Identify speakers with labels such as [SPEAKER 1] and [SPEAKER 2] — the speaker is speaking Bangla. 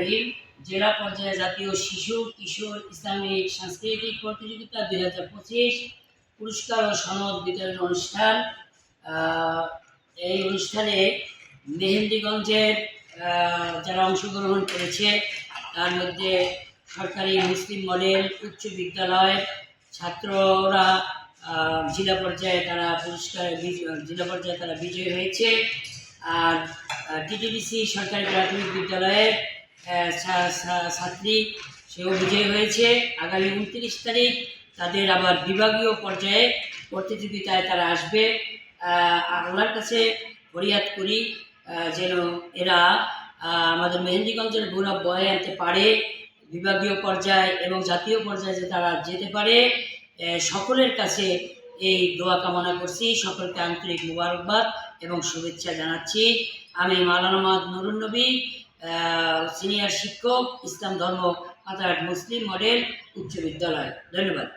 [SPEAKER 1] রহিম জেলা পর্যায়ে জাতীয় শিশু, কিশোর, ইসলামিক, সাংস্কৃতিক প্রতিযোগিতা দুই হাজার পঁচিশ, পুরস্কার ও সনদ বিতরণ অনুষ্ঠান। এই অনুষ্ঠানে মেহেন্দিগঞ্জের যারা অংশগ্রহণ করেছে, তার মধ্যে সরকারি মুসলিম মডেল, উচ্চ বিদ্যালয় ছাত্ররা জেলা পর্যায়ে তারা পুরস্কার জেলা পর্যায়ে তারা বিজয়ী হয়েছে। আর টিটিডিসি সরকারি প্রাথমিক বিদ্যালয়ের ছাত্রী, সেও বিজয়ী হয়েছে। আগামী উনত্রিশ তারিখ তাদের আবার বিভাগীয় পর্যায়ে প্রতিযোগিতায় তারা আসবে। ওনার কাছে ফরিয়াদ করি যেন এরা আমাদের মেহেন্দিগঞ্জের গৌরব বয়ে আনতে পারে। বিভাগীয় পর্যায়ে এবং জাতীয় পর্যায়ে যে তারা যেতে পারে সকলের কাছে এই দোয়া কামনা করছি। সকলকে আন্তরিক মুবারকবাদ এবং শুভেচ্ছা জানাচ্ছি। আমি মাওলানা মোহাম্মদ নুরুন নবী সিনিয়র শিক্ষক ইসলাম ধর্ম পাতারহাট মুসলিম মডেল উচ্চ বিদ্যালয়। ধন্যবাদ।